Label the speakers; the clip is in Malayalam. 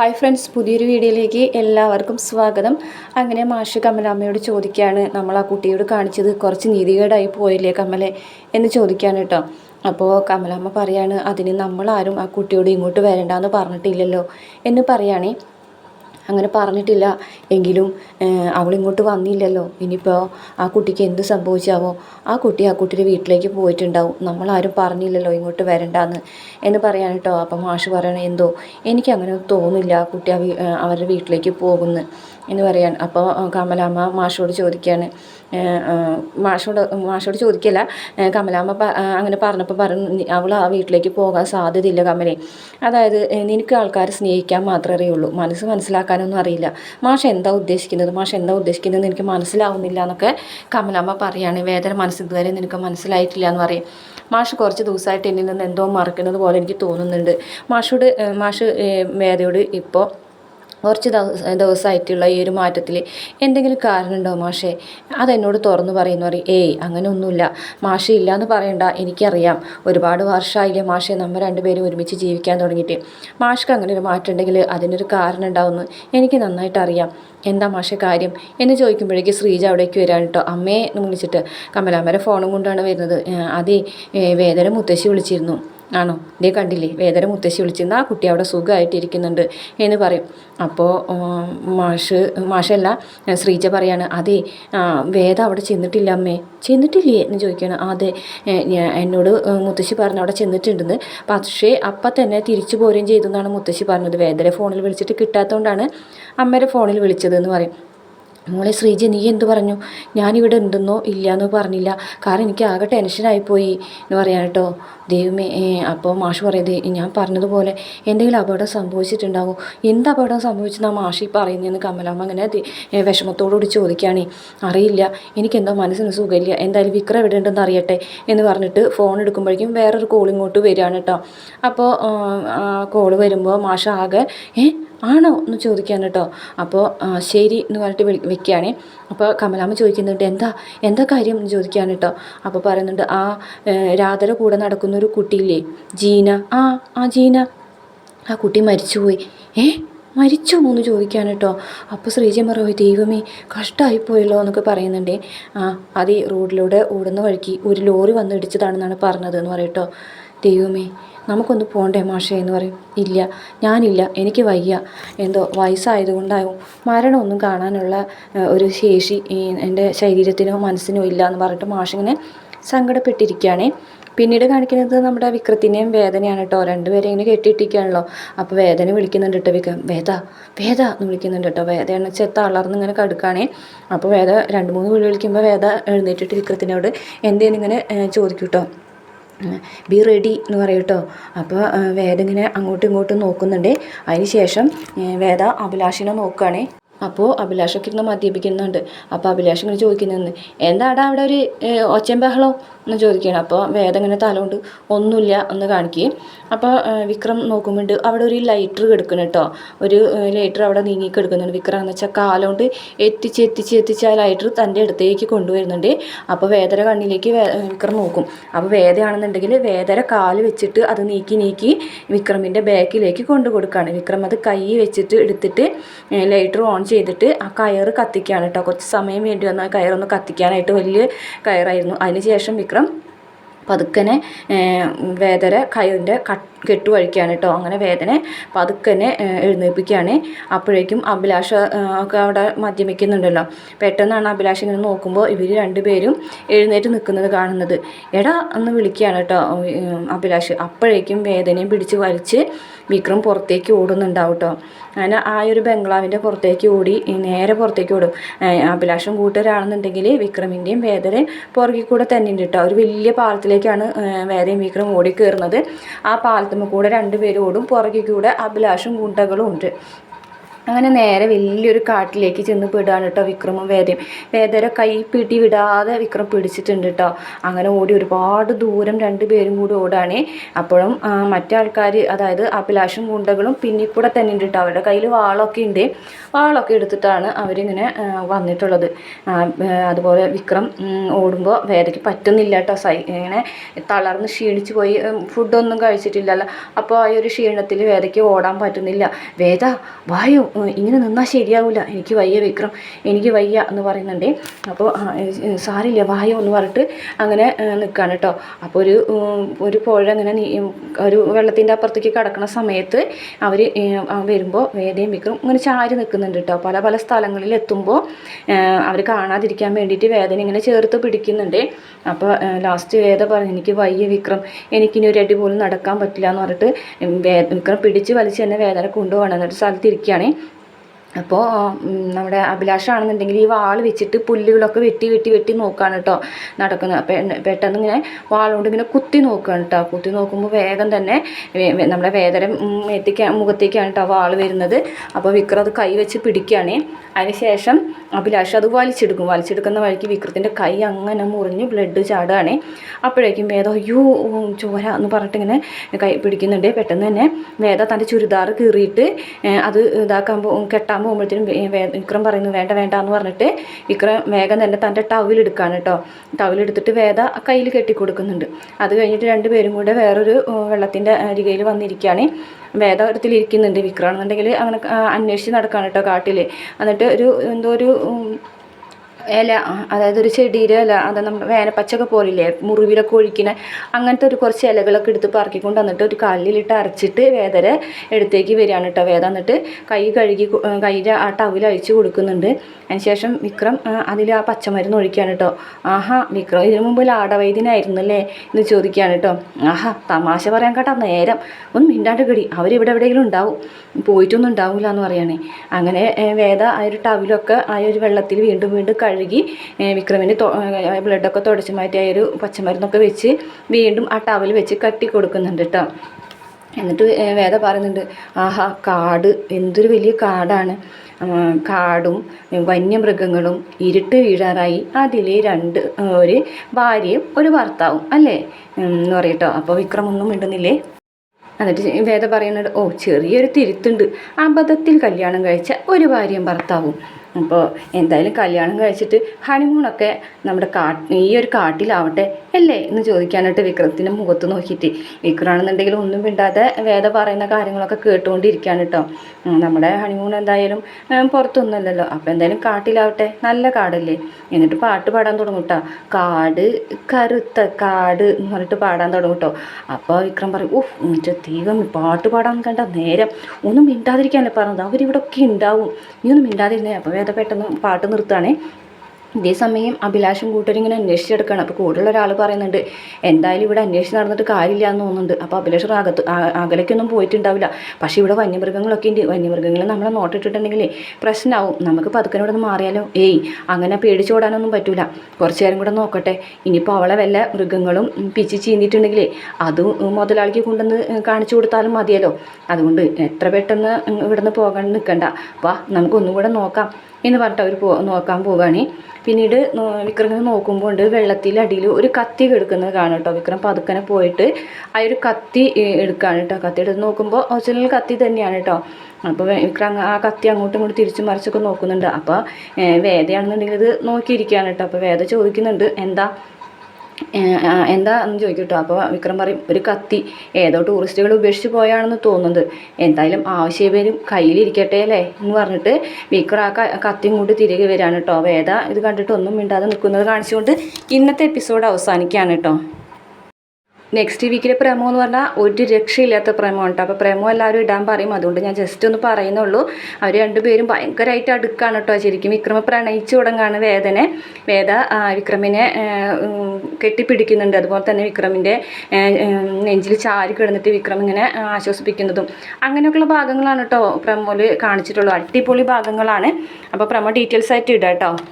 Speaker 1: ഹായ് ഫ്രണ്ട്സ് പുതിയൊരു വീഡിയോയിലേക്ക് എല്ലാവർക്കും സ്വാഗതം. അങ്ങനെ മാഷ് കമലാമ്മയോട് ചോദിക്കുകയാണ് നമ്മൾ ആ കുട്ടിയോട് കാണിച്ചത് കുറച്ച് നീതികേടായി പോയില്ലേ കമലെ? എന്ന് ചോദിക്കുകയാണ് കേട്ടോ. അപ്പോൾ കമലാമ്മ പറയാണ് അതിന് നമ്മളാരും ആ കുട്ടിയോട് ഇങ്ങോട്ട് വരണ്ടെന്ന് പറഞ്ഞിട്ടില്ലല്ലോ. എന്ന് പറയുകയാണേ അങ്ങനെ പറഞ്ഞിട്ടില്ല. എങ്കിലും അവൾ ഇങ്ങോട്ട് വന്നില്ലല്ലോ. ഇനിയിപ്പോൾ ആ കുട്ടിക്ക് എന്ത് സംഭവിച്ചാവോ? ആ കുട്ടി ആ കുട്ടിയുടെ വീട്ടിലേക്ക് പോയിട്ടുണ്ടാവും. നമ്മളാരും പറഞ്ഞില്ലല്ലോ ഇങ്ങോട്ട് വരണ്ടാന്ന്. എന്ന് പറയാൻ കേട്ടോ. അപ്പം മാഷ് പറയണേ എന്തോ? എനിക്കങ്ങനെ തോന്നില്ല ആ കുട്ടി അവരുടെ വീട്ടിലേക്ക് പോകുന്നു. എന്ന് പറയാണ്. അപ്പോൾ കമലാമ്മ മാഷോട് ചോദിക്കുകയാണ് മാഷോട് മാഷോട് ചോദിക്കില്ല. കമലാമ്മ അങ്ങനെ പറഞ്ഞപ്പോൾ പറഞ്ഞു അവൾ ആ വീട്ടിലേക്ക് പോകാൻ സാധ്യതയില്ല കമലേ. അതായത് നിനക്ക് ആൾക്കാരെ സ്നേഹിക്കാൻ മാത്രമേ അറിയുള്ളൂ. മനസ്സ് മനസ്സിലാക്കാനൊന്നും അറിയില്ല. മാഷ എന്താ ഉദ്ദേശിക്കുന്നത്? മാഷ എന്താ ഉദ്ദേശിക്കുന്നത് എനിക്ക് മനസ്സിലാവുന്നില്ല എന്നൊക്കെ കമലാമ്മ പറയാണ്. വേദന മനസ്സ് ഇതുവരെ നിനക്ക് മനസ്സിലായിട്ടില്ല എന്ന് പറയും. മാഷ് കുറച്ച് ദിവസമായിട്ട് എന്നിൽ നിന്ന് എന്തോ മറക്കുന്നത് പോലെ എനിക്ക് തോന്നുന്നുണ്ട്. മാഷോട് മാഷ് വേദയോട് ഇപ്പോൾ കുറച്ച് ദിവസമായിട്ടുള്ള ഈ ഒരു മാറ്റത്തിൽ എന്തെങ്കിലും കാരണമുണ്ടോ മാഷേ? അതെന്നോട് തുറന്നു പറയുന്നു പറയും ഏയ് അങ്ങനെ ഒന്നുമില്ല മാഷേ ഇല്ല എന്ന് പറയണ്ട. എനിക്കറിയാം. ഒരുപാട് വർഷമായില്ലേ മാഷേ നമ്മൾ രണ്ടുപേരും ഒരുമിച്ച് ജീവിക്കാൻ തുടങ്ങിയിട്ട്. മാഷ്ക്ക് അങ്ങനെ ഒരു മാറ്റം ഉണ്ടെങ്കിൽ അതിനൊരു കാരണം ഉണ്ടാവുമെന്ന് എനിക്ക് നന്നായിട്ട് അറിയാം എന്താ മാഷെ കാര്യം? എന്ന് ചോദിക്കുമ്പോഴേക്ക് ശ്രീജ അവിടേക്ക് വരാൻ കേട്ടോ. അമ്മയെ വിളിച്ചിട്ട് കമലാമ്മയുടെ ഫോണും കൊണ്ടാണ് വരുന്നത്. അതേ വേദന മുത്തശ്ശി വിളിച്ചിരുന്നു. ആണോ? ദേ കണ്ടില്ലേ വേദന മുത്തശ്ശി വിളിച്ചിരുന്ന. ആ കുട്ടി അവിടെ സുഖമായിട്ടിരിക്കുന്നുണ്ട് എന്ന് പറയും. അപ്പോൾ മാഷ് മാഷല്ല ശ്രീജ പറയാണ് അതെ വേദ അവിടെ ചെന്നിട്ടില്ല അമ്മേ. ചെന്നിട്ടില്ലേ? എന്ന് ചോദിക്കുകയാണ്. അതെ എന്നോട് മുത്തശ്ശി പറഞ്ഞു അവിടെ ചെന്നിട്ടുണ്ടെന്ന്. പക്ഷേ അപ്പം തന്നെ തിരിച്ചു പോരുകയും ചെയ്തു എന്നാണ് മുത്തശ്ശി പറഞ്ഞത്. വേദരെ ഫോണിൽ വിളിച്ചിട്ട് കിട്ടാത്തതുകൊണ്ടാണ് അമ്മയുടെ ഫോണിൽ വിളിച്ചതെന്ന് പറയും. മോളെ ശ്രീജ നീ എന്തു പറഞ്ഞു? ഞാനിവിടെ ഉണ്ടെന്നോ ഇല്ലയെന്നോ പറഞ്ഞില്ല. കാരണം എനിക്ക് ആകെ ടെൻഷനായിപ്പോയി എന്ന് പറയാം കേട്ടോ. ദൈവമേ അപ്പോൾ മാഷ് പറയുന്നത് ഞാൻ പറഞ്ഞതുപോലെ എന്തെങ്കിലും അപകടം സംഭവിച്ചിട്ടുണ്ടാവും? എന്ത് അപകടം സംഭവിച്ചെന്നാണ് മാഷി പറയുന്നതെന്ന് കമലാമ്മ അങ്ങനെ വിഷമത്തോടുകൂടി ചോദിക്കുകയാണേ. അറിയില്ല. എനിക്കെന്തോ മനസ്സിന് സുഖമില്ല. എന്തായാലും വിക്ര എവിടെ ഉണ്ടെന്ന് അറിയട്ടെ എന്ന് പറഞ്ഞിട്ട് ഫോൺ എടുക്കുമ്പോഴേക്കും വേറൊരു കോൾ ഇങ്ങോട്ട് വരികയാണ് കേട്ടോ. അപ്പോൾ കോൾ വരുമ്പോൾ മാഷ ആകെ ഏ ആണോ എന്ന് ചോദിക്കാൻ കേട്ടോ. അപ്പോൾ ശരി എന്ന് പറഞ്ഞിട്ട് വിളി വെക്കുകയാണേ. അപ്പോൾ കമലാമ്മ ചോദിക്കുന്നുണ്ട് എന്താ എന്താ കാര്യം? എന്ന് ചോദിക്കാൻ കേട്ടോ. അപ്പോൾ പറയുന്നുണ്ട് ആ രാധര കൂടെ നടക്കുന്ന ഒരു കുട്ടിയില്ലേ ജീന. ആ ആ ജീന. ആ കുട്ടി മരിച്ചുപോയി. ഏ മരിച്ചു? എന്ന് ചോദിക്കാൻ കേട്ടോ. അപ്പോൾ ശ്രീജി പറയോ ദൈവമേ കഷ്ടമായിപ്പോയല്ലോ എന്നൊക്കെ പറയുന്നുണ്ട്. ആ അത് റോഡിലൂടെ ഓടുന്ന വഴിക്ക് ഒരു ലോറി വന്ന് ഇടിച്ചതാണെന്നാണ് പറഞ്ഞത് എന്ന് പറയട്ടോ ദൈവമേ നമുക്കൊന്ന് പോകണ്ടേ മാഷേ എന്ന് പറയും. ഇല്ല ഞാനില്ല എനിക്ക് വയ്യ. എന്തോ വയസ്സായതുകൊണ്ടാവും മരണമൊന്നും കാണാനുള്ള ഒരു ശേഷി എന്റെ ശരീരത്തിനോ മനസ്സിനോ ഇല്ല എന്ന് പറഞ്ഞിട്ട് മാഷിങ്ങനെ സങ്കടപ്പെട്ടിരിക്കുകയാണേ. പിന്നീട് കാണിക്കുന്നത് നമ്മുടെ വിക്രത്തിന്റെയും വേദനയാണ് കേട്ടോ. രണ്ടുപേരെ ഇങ്ങനെ കെട്ടിയിട്ടിരിക്കുകയാണല്ലോ. അപ്പോൾ വേദന വിളിക്കുന്നുണ്ട് കേട്ടോ വിക്രം. വേദ വേദ എന്ന് വിളിക്കുന്നുണ്ട് കേട്ടോ. വേദന ചെത്ത അളർന്ന് ഇങ്ങനെ കടുക്കുകയാണേ. അപ്പോൾ വേദ രണ്ട് മൂന്ന് വിളി വിളിക്കുമ്പോൾ വേദ എഴുന്നേറ്റിട്ട് വിക്രത്തിനോട് എന്തേന്ന് ഇങ്ങനെ ചോദിക്കും കേട്ടോ. ബി റെഡി എന്ന് പറയും കേട്ടോ. അപ്പോൾ വേദ ഇങ്ങനെ അങ്ങോട്ടും ഇങ്ങോട്ടും നോക്കുന്നുണ്ട്. അതിന് ശേഷം വേദ അഭിലാഷിനെ നോക്കുകയാണേ അപ്പോൾ അഭിലാഷൊക്കെ ഇരുന്ന് മദ്യപിക്കുന്നുണ്ട്. അപ്പോൾ അഭിലാഷ് ഇങ്ങനെ ചോദിക്കുന്നതെന്ന് എന്താടാ അവിടെ ഒരു ഒച്ചയും ബഹളോ എന്ന് ചോദിക്കുകയാണ്. അപ്പോൾ വേദം ഇങ്ങനെ തലോണ്ട് ഒന്നുമില്ല എന്ന് കാണിക്കുകയും അപ്പോൾ വിക്രം നോക്കുമ്പോണ്ട് അവിടെ ഒരു ലൈറ്റർ കിടക്കുന്നു കേട്ടോ ഒരു ലൈറ്റർ അവിടെ നീങ്ങി കിടക്കുന്നുണ്ട്. വിക്രം എന്ന് വെച്ചാൽ കാലുകൊണ്ട് എത്തിച്ച് എത്തിച്ച് എത്തിച്ച് ആ ലൈറ്റർ തന്റെ അടുത്തേക്ക് കൊണ്ടുവരുന്നുണ്ട്. അപ്പോൾ വേദര കണ്ണിലേക്ക് വിക്രം നോക്കും. അപ്പോൾ വേദയാണെന്നുണ്ടെങ്കിൽ വേദര കാൽ വെച്ചിട്ട് അത് നീക്കി നീക്കി വിക്രമിന്റെ ബാക്കിലേക്ക് കൊണ്ടു കൊടുക്കുകയാണ് വിക്രം അത് കൈ വെച്ചിട്ട് എടുത്തിട്ട് ലൈറ്റർ ഓൺ ചെയ്തിട്ട് ആ കയറ് കത്തിക്കുകയാണ് കേട്ടോ. കുറച്ച് സമയം വേണ്ടി വന്നാൽ ആ കയറൊന്ന് കത്തിക്കാനായിട്ട് വലിയ കയറായിരുന്നു. അതിന് ശേഷം വിക്രം പതുക്കനെ വേദന കയറിന്റെ കട്ട് കെട്ടുവഴിക്കുകയാണ് കേട്ടോ. അങ്ങനെ വേദന പതുക്കനെ എഴുന്നേൽപ്പിക്കുകയാണ്. അപ്പോഴേക്കും അഭിലാഷ ഒക്കെ അവിടെ മദ്യപിക്കുന്നുണ്ടല്ലോ. പെട്ടെന്നാണ് അഭിലാഷ് ഇങ്ങനെ നോക്കുമ്പോൾ ഇവർ രണ്ടുപേരും എഴുന്നേറ്റ് നിൽക്കുന്നത് കാണുന്നത്. എടാ എന്ന് വിളിക്കുകയാണ് കേട്ടോ അഭിലാഷ്. അപ്പോഴേക്കും വേദനയും പിടിച്ച് വലിച്ച് വിക്രം പുറത്തേക്ക് ഓടുന്നുണ്ടാവും കേട്ടോ. അങ്ങനെ ആ ഒരു ബംഗ്ലാവിന്റെ പുറത്തേക്ക് ഓടി നേരെ പുറത്തേക്ക് ഓടും. അഭിലാഷം കൂട്ടുകാരാണെന്നുണ്ടെങ്കിൽ വിക്രമിന്റെയും വേദനയും പുറകിൽ കൂടെ തന്നെ ഉണ്ട് കേട്ടോ ഒരു വലിയ പാലത്തിലേക്കാണ് വേദനയും വിക്രം ഓടി ആ പാലത്തുമ്മ കൂടെ രണ്ടുപേരും ഓടും പുറകിൽ കൂടെ അഭിലാഷും ഗുണ്ടകളും ഉണ്ട്. അങ്ങനെ നേരെ വലിയൊരു കാട്ടിലേക്ക് ചെന്ന് പെടുകയാണ് കേട്ടോ വിക്രമും വേദയും. വേദര കൈ പിടി വിടാതെ വിക്രം പിടിച്ചിട്ടുണ്ട് കേട്ടോ. അങ്ങനെ ഓടി ഒരുപാട് ദൂരം രണ്ട് പേരും കൂടി ഓടാണ്. അപ്പോഴും മറ്റേ ആൾക്കാർ അതായത് അഭിലാഷും ഗുണ്ടകളും പിന്നെ കൂടെ തന്നെ ഉണ്ട് കേട്ടോ. അവരുടെ കയ്യിൽ വാളൊക്കെ ഉണ്ട്. വാളൊക്കെ എടുത്തിട്ടാണ് അവരിങ്ങനെ വന്നിട്ടുള്ളത്. അതുപോലെ വിക്രം ഓടുമ്പോൾ വേദയ്ക്ക് പറ്റുന്നില്ല കേട്ടോ. സൈ ഇങ്ങനെ തളർന്ന് ക്ഷീണിച്ച് പോയി. ഫുഡൊന്നും കഴിച്ചിട്ടില്ലല്ലോ. അപ്പോൾ ആ ഒരു ക്ഷീണത്തിൽ വേദയ്ക്ക് ഓടാൻ പറ്റുന്നില്ല. വേദ വായു? ഇങ്ങനെ നിന്നാൽ ശരിയാവില്ല എനിക്ക് വയ്യ വിക്രം എനിക്ക് വയ്യ എന്ന് പറയുന്നുണ്ട്. അപ്പോൾ സാരില്ല വായോ എന്ന് പറഞ്ഞിട്ട് അങ്ങനെ നിൽക്കുകയാണ് കേട്ടോ അപ്പോൾ ഒരു ഒരു പുഴ അങ്ങനെ ഒരു വെള്ളത്തിന്റെ അപ്പുറത്തേക്ക് കിടക്കുന്ന സമയത്ത് അവർ വരുമ്പോൾ വേദയും വിക്രം ഇങ്ങനെ ചാരി നിൽക്കുന്നുണ്ട് കേട്ടോ പല പല സ്ഥലങ്ങളിൽ എത്തുമ്പോൾ അവർ കാണാതിരിക്കാൻ വേണ്ടിയിട്ട് വേദന ഇങ്ങനെ ചേർത്ത് പിടിക്കുന്നുണ്ട്. അപ്പോൾ ലാസ്റ്റ് വേദ പറഞ്ഞു എനിക്ക് വയ്യ വിക്രം എനിക്കിനി ഒരു അടി പോലും നടക്കാൻ പറ്റില്ല എന്ന് പറഞ്ഞിട്ട് വിക്രം പിടിച്ച് വലിച്ച് തന്നെ വേദന കൊണ്ടുപോകണം. എന്നിട്ട് സ്ഥലത്ത് ഇരിക്കുകയാണ് അപ്പോൾ നമ്മുടെ അഭിലാഷാണെന്നുണ്ടെങ്കിൽ ഈ വാൾ വെച്ചിട്ട് പുല്ലുകളൊക്കെ വെട്ടി വെട്ടി വെട്ടി നോക്കുകയാണ് കേട്ടോ നടക്കുന്നത്. പെട്ടെന്ന് ഇങ്ങനെ വാളുകൊണ്ട് ഇങ്ങനെ കുത്തി നോക്കുകയാണ് കേട്ടോ കുത്തി നോക്കുമ്പോൾ വേഗം തന്നെ നമ്മുടെ വേദനം എത്തിക്കാൻ മുഖത്തേക്കാണ് കേട്ടോ വാൾ വരുന്നത്. അപ്പോൾ വിക്രം അത് കൈ വെച്ച് പിടിക്കുകയാണ് അതിനുശേഷം അഭിലാഷ് അത് വലിച്ചെടുക്കും. വലിച്ചെടുക്കുന്ന വഴിക്ക് വിക്രത്തിന്റെ കൈ അങ്ങനെ മുറിഞ്ഞ് ബ്ലഡ് ചാടുകയാണ് അപ്പോഴേക്കും വേദ അയ്യോ ചോര എന്ന് പറഞ്ഞിട്ട് ഇങ്ങനെ കൈ പിടിക്കുന്നുണ്ട്. പെട്ടെന്ന് തന്നെ വേദ തന്റെ ചുരിദാർ കീറിയിട്ട് അത് ഇതാക്കാൻ കെട്ടാൻ പോകുമ്പോഴത്തേനും വിക്രം പറയുന്നു വേണ്ട വേണ്ട എന്ന് പറഞ്ഞിട്ട് വിക്രം വേഗം തന്നെ തന്റെ ടവലെടുക്കുകയാണ് കേട്ടോ ടവലെടുത്തിട്ട് വേദ കയ്യിൽ കെട്ടി കൊടുക്കുന്നുണ്ട് അത് കഴിഞ്ഞിട്ട് രണ്ടുപേരും കൂടെ വേറൊരു വെള്ളത്തിന്റെ അരികയിൽ വന്നിരിക്കുകയാണ്. വേദത്തിൽ വിക്രം എന്നുണ്ടെങ്കിൽ അങ്ങനെ അന്വേഷിച്ച് നടക്കുകയാണ് കേട്ടോ കാട്ടിൽ എന്നിട്ട് ഒരു എന്തോ ഒരു ഇല അതായത് ഒരു ചെടിയുടെ ഇല അത് നമ്മൾ വേനപ്പച്ചൊക്കെ പോലില്ലേ മുറിവിലൊക്കെ ഒഴിക്കണ അങ്ങനത്തെ ഒരു കുറച്ച് ഇലകളൊക്കെ എടുത്ത് പറക്കിക്കൊണ്ട് വന്നിട്ട് ഒരു കല്ലിലിട്ട് അരച്ചിട്ട് വേദരെ എടുത്തേക്ക് വരികയാണ് കേട്ടോ. വേദ എന്നിട്ട് കൈ കഴുകി കൈയുടെ ആ ടവിൽ അഴിച്ച് കൊടുക്കുന്നുണ്ട്. അതിനുശേഷം വിക്രം അതിൽ ആ പച്ചമരുന്ന് ഒഴിക്കുകയാണ് കേട്ടോ. ആഹാ വിക്രം ഇതിനു മുമ്പ് ലാടവൈദ്യനായിരുന്നല്ലേ എന്ന് ചോദിക്കുകയാണ് കേട്ടോ. ആഹാ തമാശ പറയാൻ കേട്ടോ നേരം. ഒന്ന് മിണ്ടാണ്ട് കടി. അവരിവിടെ എവിടെയെങ്കിലും ഉണ്ടാവും. പോയിട്ടൊന്നും ഉണ്ടാവില്ല എന്ന് പറയുകയാണേ അങ്ങനെ വേദ ആ ഒരു ടവിലൊക്കെ ആ ഒരു വെള്ളത്തിൽ വീണ്ടും വീണ്ടും കഴുകി വിക്രമിന്റെ ബ്ലഡൊക്കെ തുടച്ച് മാറ്റി ആ ഒരു പച്ചമരുന്നൊക്കെ വെച്ച് വീണ്ടും ആ ടവൽ വെച്ച് കട്ടി കൊടുക്കുന്നുണ്ട് കേട്ടോ എന്നിട്ട് വേദ പറയുന്നുണ്ട് ആഹാ കാട് എന്തൊരു വലിയ കാടാണ്. കാടും വന്യമൃഗങ്ങളും ഇരുട്ട് വീഴാറായി അതിൽ രണ്ട് ഒരു ഭാര്യയും ഒരു ഭർത്താവും അല്ലേ? എന്ന് പറയട്ടോ അപ്പോൾ വിക്രമൊന്നും മിണ്ടുന്നില്ലേ? എന്നിട്ട് വേദ പറയുന്നുണ്ട് ഓ ചെറിയൊരു തിരുത്തുണ്ട്. അബദ്ധത്തിൽ കല്യാണം കഴിച്ച ഒരു ഭാര്യയും ഭർത്താവും. അപ്പോൾ എന്തായാലും കല്യാണം കഴിച്ചിട്ട് ഹണിമൂണൊക്കെ നമ്മുടെ കാ ഈ ഒരു കാട്ടിലാവട്ടെ അല്ലേ എന്ന് ചോദിക്കാനായിട്ട് വിക്രത്തിന്റെ മുഖത്ത് നോക്കിയിട്ട്. വിക്രമാണെന്നുണ്ടെങ്കിൽ ഒന്നും മിണ്ടാതെ വേദ പറയുന്ന കാര്യങ്ങളൊക്കെ കേട്ടുകൊണ്ടിരിക്കുകയാണ് കേട്ടോ നമ്മുടെ ഹണിമൂൺ എന്തായാലും പുറത്തൊന്നുമല്ലല്ലോ. അപ്പോൾ എന്തായാലും കാട്ടിലാവട്ടെ. നല്ല കാടല്ലേ. എന്നിട്ട് പാട്ട് പാടാൻ തുടങ്ങും കേട്ടോ കാട് കറുത്ത കാട് എന്ന് പറഞ്ഞിട്ട് പാടാൻ തുടങ്ങും കേട്ടോ അപ്പോൾ വിക്രം പറയും ഓഹ് എന്നിട്ട് ദൈവം പാട്ട് പാടാൻ കണ്ട നേരം. ഒന്നും മിണ്ടാതിരിക്കാനല്ലേ പറഞ്ഞത്? അവരിവിടെ ഒക്കെ ഉണ്ടാവും. നീ ഒന്നും മിണ്ടാതിരുന്നേ. അപ്പോൾ വേദ പെട്ടെന്ന് പാട്ട് നിർത്തുകയാണേ. ഇതേ സമയം അഭിലാഷും കൂട്ടരും ഇങ്ങനെ അന്വേഷിച്ചെടുക്കണം അപ്പോൾ കൂടെയുള്ള ഒരാൾ പറയുന്നുണ്ട് എന്തായാലും ഇവിടെ അന്വേഷിച്ച് നടന്നിട്ട് കാര്യമില്ല എന്ന് തോന്നുന്നുണ്ട്. അപ്പോൾ അഭിലാഷ് അകത്ത് അകലേക്കൊന്നും പോയിട്ടുണ്ടാവില്ല. പക്ഷേ ഇവിടെ വന്യമൃഗങ്ങളൊക്കെ ഉണ്ട്. വന്യമൃഗങ്ങൾ നമ്മളെ നോട്ടിട്ടിട്ടുണ്ടെങ്കിൽ പ്രശ്നമാവും നമുക്ക് പതുക്കനെ ഇവിടെ നിന്ന് മാറിയാലോ? ഏയ് അങ്ങനെ പേടിച്ചോടാനൊന്നും പറ്റൂല. കുറച്ച് നേരം കൂടെ നോക്കട്ടെ. ഇനിയിപ്പോൾ അവളെ വല്ല മൃഗങ്ങളും പിച്ചി ചീന്തിയിട്ടുണ്ടെങ്കിൽ അതും മുതലാളിക്ക് കൊണ്ടുവന്ന് കാണിച്ചു കൊടുത്താലും മതിയല്ലോ. അതുകൊണ്ട് എത്ര പെട്ടെന്ന് ഇവിടെ നിന്ന് പോകാൻ നിൽക്കണ്ട വാ നമുക്കൊന്നും കൂടെ നോക്കാം. എന്ന് പറഞ്ഞിട്ട് അവർ പോ നോക്കാൻ പോവുകയാണ് പിന്നീട് വിക്രം നോക്കുമ്പോൾ ഉണ്ട് വെള്ളത്തിലടിയിൽ ഒരു കത്തി എടുക്കുന്നത് കാണും കേട്ടോ. വിക്രം പതുക്കനെ പോയിട്ട് ആ ഒരു കത്തി എടുക്കുകയാണ് കേട്ടോ. കത്തി എടുത്ത് നോക്കുമ്പോൾ ഒറിജിനൽ കത്തി തന്നെയാണ് കേട്ടോ. അപ്പോൾ വിക്രം ആ കത്തി അങ്ങോട്ടും ഇങ്ങോട്ടും തിരിച്ചു മറിച്ചൊക്കെ നോക്കുന്നുണ്ട്. അപ്പോൾ വേദയാണെന്നുണ്ടെങ്കിൽ ഇത് നോക്കിയിരിക്കുകയാണ് കേട്ടോ. അപ്പോൾ വേദ ചോദിക്കുന്നുണ്ട് എന്താ എന്താ എന്ന് അപ്പോൾ വിക്രം പറയും ഒരു കത്തി. ഏതോ ടൂറിസ്റ്റുകൾ ഉപേക്ഷിച്ച് പോയാണെന്ന് തോന്നുന്നത്. എന്തായാലും ആവശ്യപേരും കയ്യിലിരിക്കട്ടെ അല്ലേ? എന്ന് പറഞ്ഞിട്ട് വിക്രം ആ കത്തിയും കൊണ്ട് തിരികെ വരികയാണ് കേട്ടോ. വേദ ഇത് കണ്ടിട്ട് ഒന്നും മിണ്ടാതെ നിൽക്കുന്നത് കാണിച്ചുകൊണ്ട് ഇന്നത്തെ എപ്പിസോഡ് അവസാനിക്കുകയാണ് കേട്ടോ. നെക്സ്റ്റ് വീക്കിലെ പ്രമോ എന്ന് പറഞ്ഞാൽ ഒരു രക്ഷയില്ലാത്ത പ്രമോ ഉണ്ട് അപ്പോൾ പ്രമോ എല്ലാവരും ഇടാൻ പറയും. അതുകൊണ്ട് ഞാൻ ജസ്റ്റ് ഒന്ന് പറയുന്നുള്ളൂ. അവർ രണ്ടുപേരും ഭയങ്കരമായിട്ട് അടുക്കാണ് കേട്ടോ ശരിക്കും വിക്രമ പ്രണയിച്ചു തുടങ്ങാണ് വേദനെ. വേദ വിക്രമിനെ കെട്ടിപ്പിടിക്കുന്നുണ്ട്. അതുപോലെ തന്നെ വിക്രമിന്റെ നെഞ്ചിൽ ചാരി കിടന്നിട്ട് വിക്രം ഇങ്ങനെ ആശ്വസിപ്പിക്കുന്നതും അങ്ങനെയൊക്കെയുള്ള ഭാഗങ്ങളാണ് കേട്ടോ പ്രമോയിൽ കാണിച്ചിട്ടുള്ളത്. അടിപൊളി ഭാഗങ്ങളാണ്. അപ്പോൾ പ്രമോ ഡീറ്റെയിൽസ് ആയിട്ട് ഇടാം കേട്ടോ